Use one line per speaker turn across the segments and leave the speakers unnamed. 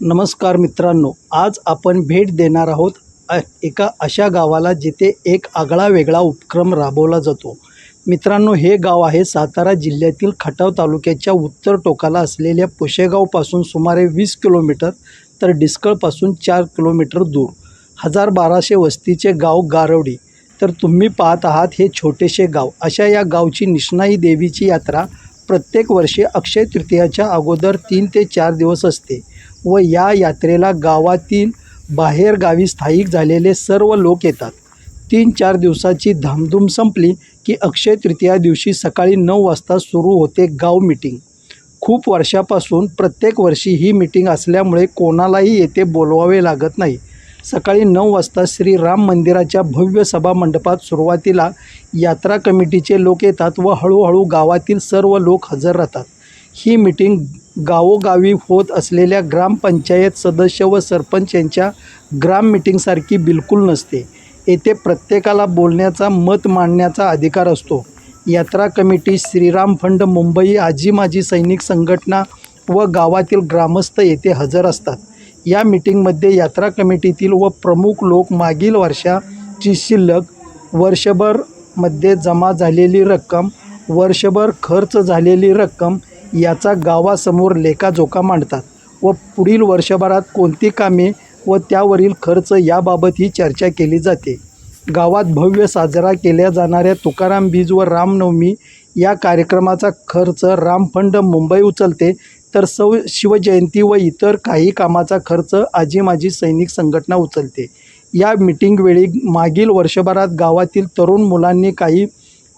नमस्कार मित्रांनो आज आपण भेट देणार आहोत अ- एका अशा गावाला जिथे एक आगळा वेगळा उपक्रम राबवला जातो. मित्रांनो हे गाव आहे सातारा जिल्ह्यातील खटाव तालुक्याच्या उत्तर टोकाला असलेल्या पुशेगावपासून सुमारे वीस किलोमीटर तर डिस्कळपासून चार किलोमीटर दूर. हजार बाराशे वस्तीचे गाव गारवडी. तर तुम्ही पाहत आहात हे छोटेसे गाव. अशा या गावची निष्णाई देवीची यात्रा प्रत्येक वर्षी अक्षय तृतीयाच्या अगोदर तीन ते चार दिवस असते. व या यात्रेला गावातील बाहेरगावी स्थायिक झालेले सर्व लोक येतात. तीन चार दिवसाची धामधूम संपली की अक्षय तृतीया दिवशी सकाळी नऊ वाजता सुरू होते गाव मिटिंग. खूप वर्षापासून प्रत्येक वर्षी ही मिटिंग असल्यामुळे कोणालाही येथे बोलवावे लागत नाही. सकाळी नऊ वाजता श्री राम मंदिराच्या भव्य सभा मंडपात सुरुवातीला यात्रा कमिटीचे लोक येतात व हळूहळू गावातील सर्व लोक हजर राहतात. ही मिटिंग गावोगावी होत असलेल्या ग्रामपंचायत सदस्य व सरपंच यांच्या ग्राम मिटिंगसारखी बिलकुल नसते. येथे प्रत्येकाला बोलण्याचा मत मांडण्याचा अधिकार असतो. यात्रा कमिटी श्रीराम फंड मुंबई आजी माजी सैनिक संघटना व गावातील ग्रामस्थ येथे हजर असतात. या मिटिंगमध्ये यात्रा कमिटीतील व प्रमुख लोक मागील वर्षाची शिल्लक वर्षभरमध्ये जमा झालेली रक्कम वर्षभर खर्च झालेली रक्कम याचा गावासमोर लेखाजोखा मांडतात व पुढील वर्षभरात कोणती कामे व त्यावरील खर्च याबाबत ही चर्चा केली जाते. गावात भव्य साजरा केल्या जाणाऱ्या तुकाराम बीज व रामनवमी या कार्यक्रमाचा खर्च रामफंड मुंबई उचलते तर सौ शिवजयंती व इतर काही कामाचा खर्च आजी माजी सैनिक संघटना उचलते. या मिटिंगवेळी मागील वर्षभरात गावातील तरुण मुलांनी काही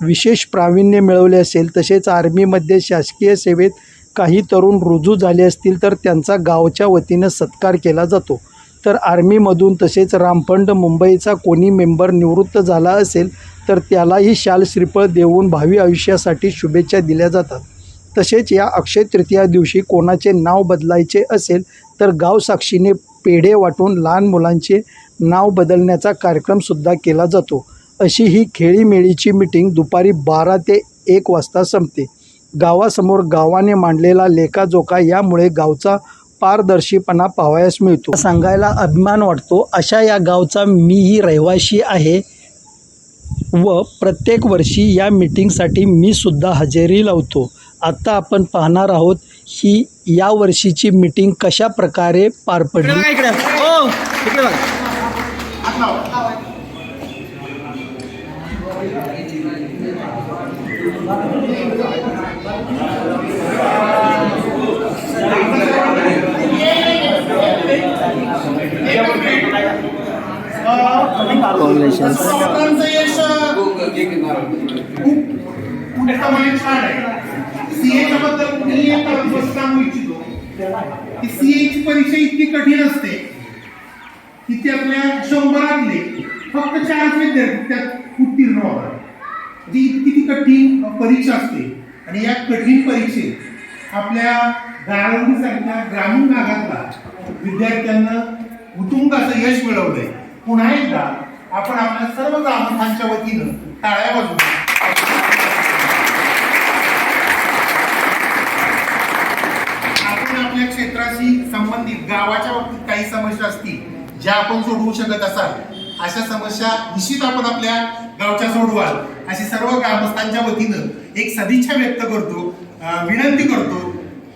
विशेष प्रावीण्य मिळवले असेल तसेच आर्मीमध्ये शासकीय सेवेत काही तरुण रुजू झाले असतील तर त्यांचा गावच्या वतीनं सत्कार केला जातो. तर आर्मीमधून तसेच रामफंड मुंबईचा कोणी मेंबर निवृत्त झाला असेल तर त्यालाही शाल श्रीफळ देऊन भावी आयुष्यासाठी शुभेच्छा दिल्या जातात. तसेच या अक्षय तृतीया दिवशी कोणाचे नाव बदलायचे असेल तर गावसाक्षीने पेढे वाटून लहान मुलांचे नाव बदलण्याचा कार्यक्रमसुद्धा केला जातो. अशी ही खेळीमेळीची मिटिंग दुपारी बारा ते एक वाजता संपते. गावासमोर गावाने मांडलेला लेखाजोखा यामुळे गावचा पारदर्शीपणा पाहावयास मिळतो. सांगायला अभिमान वाटतो अशा या गावचा मीही रहिवाशी आहे व प्रत्येक वर्षी या मीटिंगसाठी मी सुद्धा हजेरी लावतो. आत्ता आपण पाहणार आहोत ही या वर्षीची मीटिंग कशा प्रकारे पार पडली?
की सीएची परीक्षा इतकी कठीण असते की आपल्या शंभरातले फक्त चारच विद्यार्थी त्यात उत्तीर्ण होतात. जी इतकी ती कठीण परीक्षा असते. आणि या कठीण परीक्षेत आपल्या गारवणीसारख्या ग्रामीण भागातला विद्यार्थ्यांना उत्तुंग यश मिळवलंय. पुन्हा एकदा आपण आपल्या सर्व ग्रामस्थांच्या वतीनं टाळ्या वाजवू. आपण आपल्या क्षेत्राशी संबंधित गावाच्या बाबतीत काही समस्या असतील ज्या आपण सोडवू शकत असाल अशा समस्या निश्चित आपण आपल्या गावच्या सोडवाल. अशी सर्व ग्रामस्थांच्या वतीनं एक सदिच्छा व्यक्त करतो विनंती करतो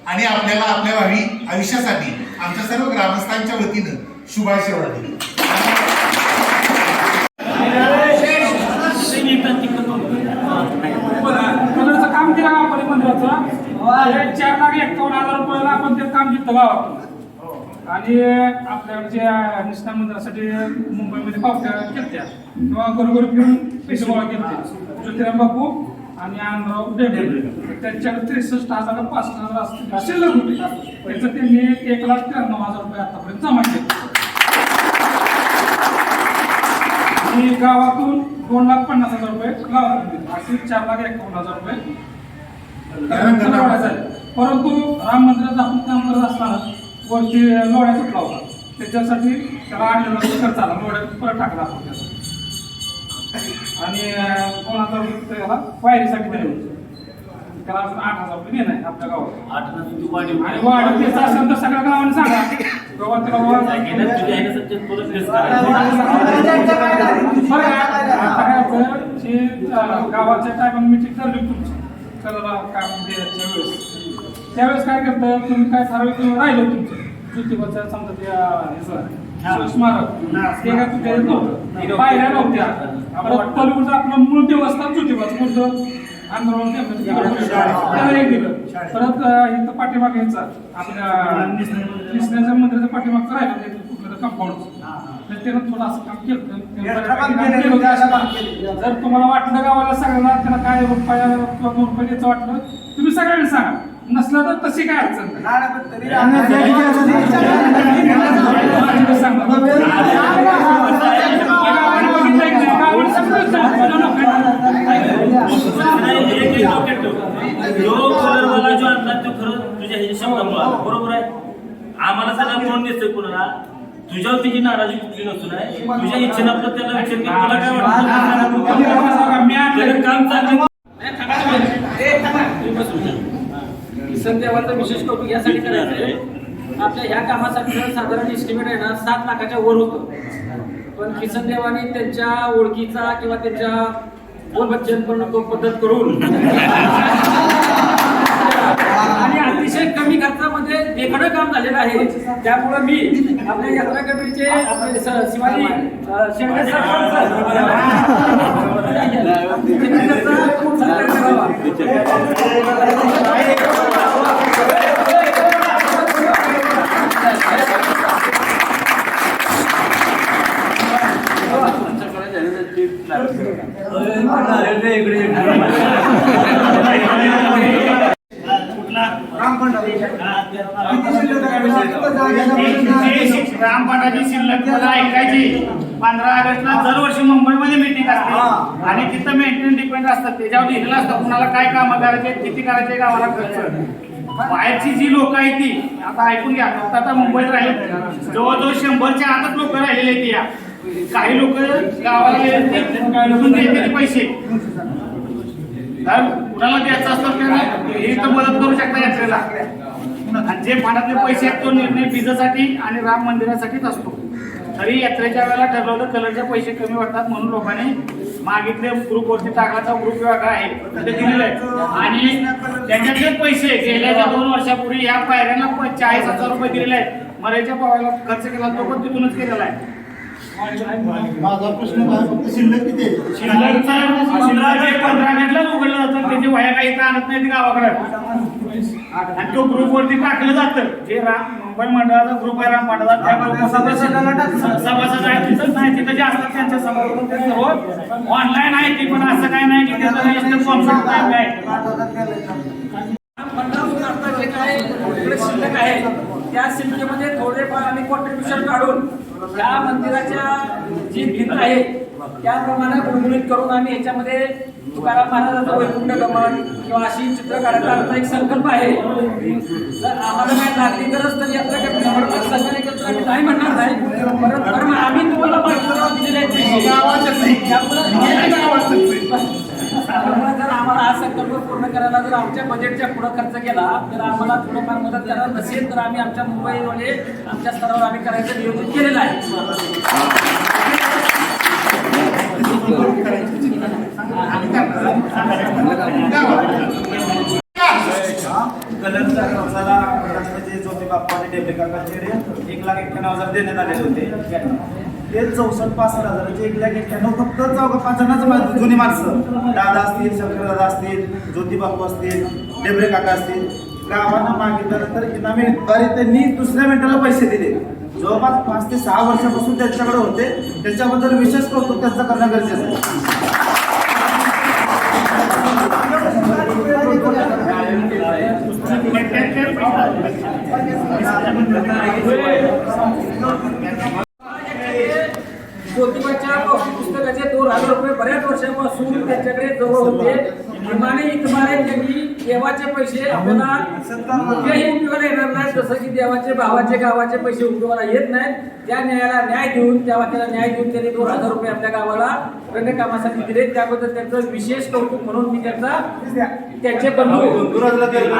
आणि आपल्याला आपल्या भावी आयुष्यासाठी आमच्या सर्व ग्रामस्थांच्या वतीनं शुभाशय दिली
मंदिराचं काम केलं आपण मंदिराचं ते चार लाख एकावन्न हजार रुपयाला आपण ते काम घेतलं गावात आणि आपल्याकडे जे निष्ठा मंदिरासाठी मुंबईमध्ये पावत्या केल्या तेव्हा घरोघरी फिरून पैसे गोळा केले ज्योतिराम बापू आणि आनंदराव डेडे त्यांच्याकडे त्रेसष्ट हजार पासष्ट हजार असतील शिल्लक होते. त्याचं त्यांनी एक लाख त्र्याण्णव हजार रुपये आतापर्यंत जमा केले. आणि गावातून दोन लाख पन्नास हजार रुपये गावात दिले. असे चार लाख एकावन्न हजार रुपये झाले. परंतु राम मंदिरात आपण काम करत असताना वरती लोढ्या तुटला होता त्याच्यासाठी त्याला आठ हजार खर्च आला लोढ्या परत टाकला आपण त्याचा. आणि दोन हजार रुपये त्याला वायरीसाठी दिले होते त्याला अजून आठ हजार रुपये देणं आहे आपल्या गावात आणि वाढ त्याचं असेल तर सगळ्या गावाने सांगा बाबा गावाच्या टायमाला मिटिंग ठरली तुमची करायला काम द्यायच्या वेळेस त्यावेळेस काय करतं तुम्ही काय ठराविक राहिलं तुमचं? ज्योतिबाचं समजा ते अं, ह्याचं, स्मारक. ते काय तुमच्या येत नव्हतं? पायऱ्या नव्हत्या परत पलीकडचं आपलं मूळ देवस्थान ज्योतिबाचं कोणतं आंदोलन त्याला एक दिलं. परत इथं पाठीमागे ह्याचा आपल्या मंदिराच्या पाठीमागचं राहिलं कुठलं कंपाऊंड तर त्यानं थोडं असं काम केलं. जर तुम्हाला वाटलं गावाला सगळ्यांना त्याला काय रुपया किंवा दोन रुपये द्यायचं वाटलं तुम्ही सगळ्यांनी सांगा. नसलं तर तशी काय अडचण.
जो कलरवाला जो आणला तो खरं तुझ्या ह्याच्या शब्दामुळे आला. बरोबर आहे आम्हाला सगळं कोण दिसतंय कोणाला तुझ्यावर तिची नाराजी कुठली नसून आहे तुझ्या इच्छेनं आपलं त्याला विचार केला तुला काय वाटतं
मी आणलं.
त्याचं काम चांगलं
किसन देवाचं विशेष कौतुक यासाठी करायचं आहे. आपल्या ह्या कामासाठी साधारण एस्टिमेट आहे ना सात लाखाच्या वर होतं. पण किसन देवाने त्यांच्या ओळखीचा किंवा त्यांच्या तो पद्धत करून आणि अतिशय कमी खर्चामध्ये देखणं काम झालेलं आहे. त्यामुळं मी आपल्या यात्रा कमिटीचे आपले शिवाजी सरपंच त्यांनी त्याचा खूप सहकार्य करावा.
रामपाटाची शिल्लक मला ऐकायची पंधरा ऑगस्टला दरवर्षी मुंबईमध्ये मिटिंग असते. आणि तिथं मेंटेन डिपेंड असतात त्याच्यावर लिहिलेलं असतं कुणाला काय कामं करायचे किती करायचे गावाला खर्च. बाहेरची जी लोक आहेत ती आता ऐकून घ्या फक्त आता मुंबईत राहिले. जवळजवळ शंभरच्या आतच लोक राहिलेले आहेत या. काही लोक गावाला ते ते पैसे. कुणाला द्यायचं असतं त्यांना हे तर मदत करू शकता यात्रेला. आणि जे फंडातले पैसे आहेत तो निर्णय बीजासाठी आणि राम मंदिरासाठीच असतो. तरी यात्रेच्या वेळेला ठरवलं कलरचे पैसे कमी वाटतात म्हणून लोकांनी मागितले ग्रुपवरती टाकला ग्रुप वेगळा आहे ते दिलेलं आहे. आणि त्याच्यातले पैसे गेल्याच्या दोन वर्षापूर्वी या पायऱ्यांना चाळीस हजार रुपये दिलेले आहेत. मरायच्या पावायला खर्च केला तो पण तिथूनच केलेला आहे.
माझा प्रश्न फक्त शिल्लक किती
पंधरा मिनिटलाच उघडलं जातं त्याची वया काही आणत नाही गावाकडे. आणि तो ग्रुप वरती टाकलं जातं. जे राम मुंबई मंडळाचा ग्रुप आहे राम मंडळाचा. त्या ग्रुप सभासद आहे तिथंच नाही तिथं जे असतात त्यांच्या ते सर्व ऑनलाईन आहे ती पण असं काय नाही की त्याचं रजिस्टर फॉर्म आहे
मंडळातून आता जे काय शिल्लक आहे त्या शिल्लकेमध्ये थोडेफार आम्ही कॉन्ट्रीब्युशन काढून त्या मंदिराच्या जी भिंत आहे त्याप्रमाणे गुणगुणित करून आम्ही याच्यामध्ये तुकाराम महाराजांचं वैकुंठ गमन किंवा अशी चित्र काढायचा आमचा एक संकल्प आहे. जर आम्हाला काय लागली गरज तर यात्रा आम्ही नाही म्हणणार नाही. परत आम्ही तुम्हाला. त्यामुळं जर आम्हाला हा संकल्प पूर्ण करायला जर आमच्या बजेटच्या पुढे खर्च केला तर आम्हाला थोडंफार मदत करणार नसेल तर आम्ही आमच्या मुंबईमध्ये आमच्या स्तरावर आम्ही करायचं नियोजन केलेलं आहे.
कलरच्या खर्चाला म्हणजे ज्योती बाप्पा एक लाख एक्क्याण्णव हजार देण्यात आलेले होते ते चौसष्ट पासष्ट हजाराचे एक लाख एक्क्याण्णव फक्त चौघ पाच जणांच जुनी माणसं दादा असतील शंकर दादा असतील ज्योती बाप्पा असतील डेबरे काका असतील गावानं मागितल्यानंतर इनामी द्वारे त्यांनी दुसऱ्या मिनिटाला पैसे दिले. जवळपास पाच ते सहा वर्षापासून त्यांच्याकडे होते त्याच्याबद्दल विशेष कौतुक त्यांचं करणं गरजेचं आहे.
देवाचे पैसे आपल्याला कुठल्याही उपयोगाला येणार नाहीत जसं की देवाचे भावाचे गावाचे पैसे उपयोगाला येत नाहीत त्या न्यायाला न्याय देऊन त्या वाक्याला न्याय देऊन त्यांनी दोन हजार रुपये आपल्या गावाला रंगकामासाठी दिले त्याबद्दल त्यांचं विशेष कौतुक म्हणून मी त्यांचा त्यांचे बंधू
दुराजला दिलं.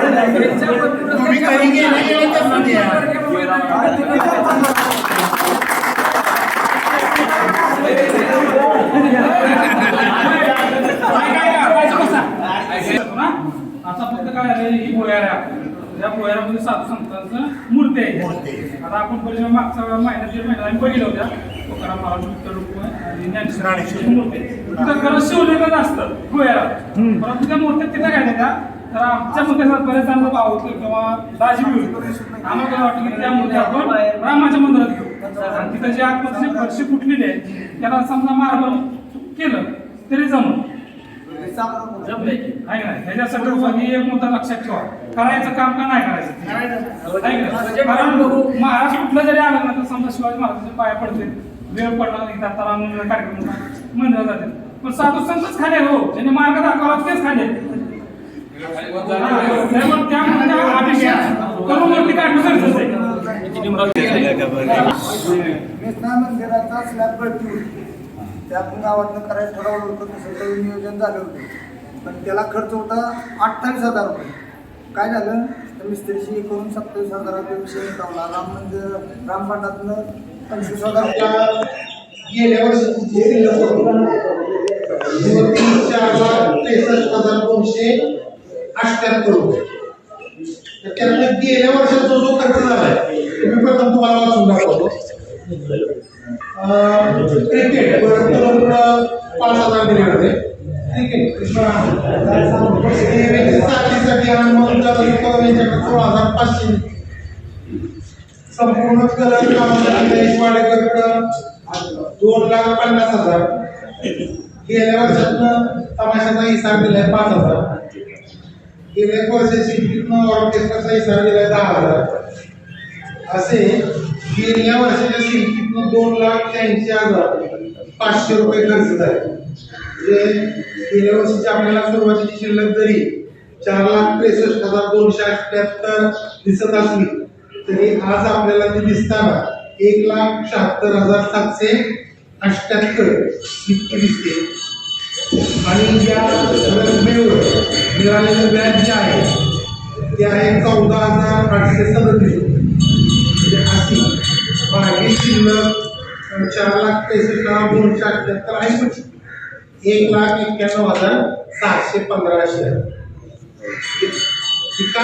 तुम्ही कधी गेले गेले तर नाही या.
काय काय करायचं कसा? ना? आता फक्त काय आहे ही पोयाऱ्या या पोयाऱ्यामध्ये साधू संतांचं मूर्ती आहे. आता आपण पहिले मागच्या महिन्यात दीड महिन्यात आम्ही बघितलं होत्या तुकाराम आणि ज्ञानेश्वराची मूर्ती. तिथं खरं शिवलिंगच असतं पोयारा परंतु त्या मूर्त्या तिथं काय त्या तर आमच्या मुद्द्याचा बरेच जणांचा भाव होतो किंवा दाजी बी होती. आम्हाला वाटतं की त्या मूर्त्या आपण रामाच्या मंदिरात घेऊ. आणि तिथं जे आतमध्ये जे फरशी फुटलेली आहे त्याला समजा मार्बल केलं तरी जमलं.
जमलंय
नाही ही एक मुद्दा लक्षात ठेवा. करायचं काम का नाही करायचं? का? नाही? कारण महाराज कुठलं जरी आलं ना तर समजा शिवाजी महाराजांचे पाया पडते वेळ पडला नाही तर कार्यक्रम मंदिरात जाते. पण साधू संतच खाले हो. त्यांनी मार्ग दाखवला तेच खाले त्या अभिषेक करून वरती काढणं गरजेचं आहे.
कृष्णा मंदिराचा स्लॅब गळती होती. ते आपण गावातनं करायला ठरवलं होतं तसं नियोजन झालं होतं. पण त्याला खर्च होता अठ्ठावीस हजार रुपये. काय झालं? तर मिस्त्रीशी करून सत्तावीस हजाराचा विषय मिटवला राम म्हणजे मंदिर रामपाटातनं पंचवीस हजार रुपये.
गेल्या वर्षी शिल्लक हजार दोनशे रुपये तर गेल्या वर्षाचा जो खर्च झालाय तो मी प्रथम तुम्हाला वाचून दाखवतो क्रिकेट पाच हजार दिले होते. क्रिकेट साठीसाठी हनुमंत सोळा हजार पाचशे संपूर्ण कलर कामासाठी वाडेकडं दोन लाख पन्नास हजार गेल्या वर्षातनं तमाशाचा हिसाब दिलाय पाच हजार गेल्या वर्षी ऑर्केस्ट्राचा हिसाब दिलाय दहा हजार असे गेल्या वर्षाच्या शिल्पीतनं दोन लाख त्र्याऐंशी हजार पाचशे रुपये खर्च झाले. म्हणजे गेल्या वर्षीची आपल्याला सुरुवातीची शिल्लक जरी चार लाख त्रेसष्ट हजार दोनशे अठ्याहत्तर दिसत असली तरी आज आपल्याला ती दिसताना एक लाख शहात्तर हजार सातशे अठ्याहत्तर इतकी दिसते. आणि या रकमेवर मिळालेलं व्याज जे आहे ते आहे चौदा हजार आठशे सदतीस म्हणजे अशी मागे शिल्लक चार लाख त्रेसष्ट हजार दोनशे अठ्याहत्तर आहे. एक लाख एक्क्याण्णव हजार सहाशे पंधरा अशी आहे ती का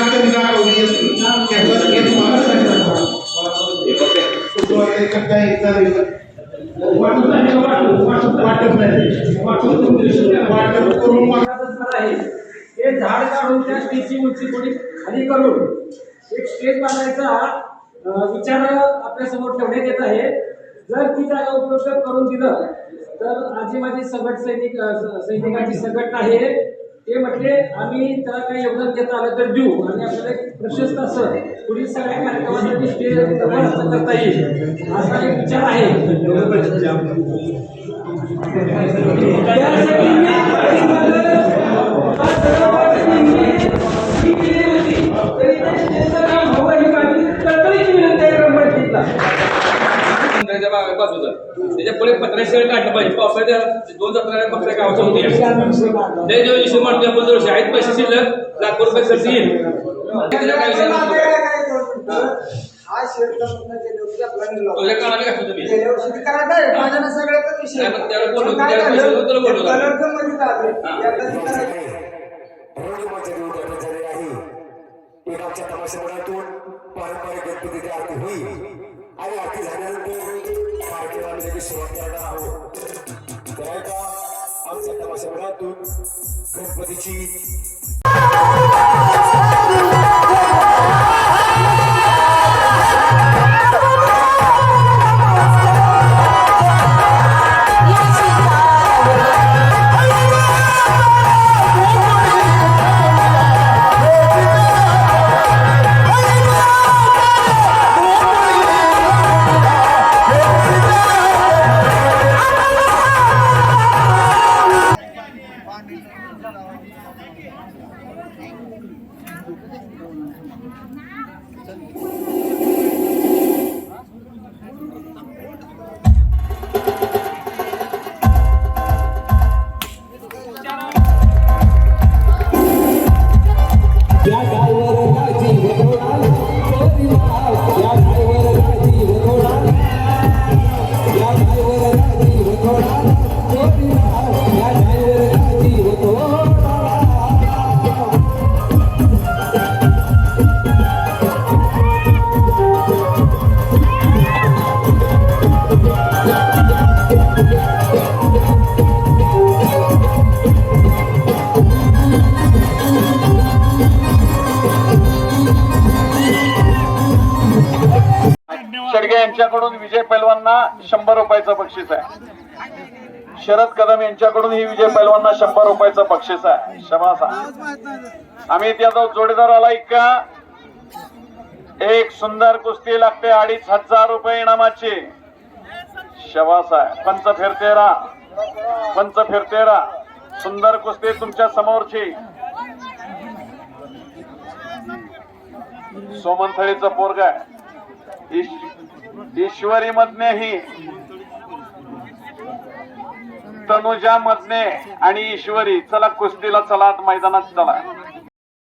वाटप करून
हे झाड काढून त्या स्टेजची उंची थोडी खाली करून एक स्टेज बांधायचा विचार आपल्यासमोर ठेवण्यात येत आहे. जर ती जागा उपलब्ध करून दिलं तर आजी माझी सगट सैनिक सैनिकाची सगट सैनिकांची आहे. ते म्हटले आम्ही त्याला काही योगदान देता आलं तर देऊ. आणि आपल्याला एक प्रशस्त असं पुढील सगळ्या कार्यक्रमासाठी स्टेज करता येईल. असा एक विचार आहे. त्यासाठी मी
मंदिराच्या बा- बाजूला त्याच्या पुढे पत्र्याशिवाय काढलं पाहिजे. पावसाच्या दोन जत्रा बघता गावाच्या आपण आहेत पैसे शिल्लक. लाखो रुपये खर्च येईल. त्याच्या काय विषय
हा
तुझ्या कानाने घातलं तुम्ही.
विषय
त्याला बोलवतो, त्याला पैसे
पारंपरिक गणपतीची आरती होईल आणि आरती झाल्यानंतर कार्यक्रमाला लगेच सुरुवात करणार आहोत तर ऐका आमच्या तमाशामधून गणपतीची
아! यांच्याकडून विजय पैलवांना शंभर रुपयाचं बक्षीस आहे. शरद कदम यांच्याकडून ही विजय पैलवांना शंभर रुपयाचं बक्षीस आहे. शमासा आम्ही त्याचा जोडीदार आला का? एक सुंदर कुस्ती लागते अडीच हजार रुपये इनामाची. शबास आहे पंच फिरतेरा. पंच फिरतेरा. सुंदर कुस्ती तुमच्या समोरची. सोमनथळीचा पोरग आहे. ईश्वरी मधने ही तनुजा मधने आणि ईश्वरी. चला कुस्तीला चला मैदानात चला.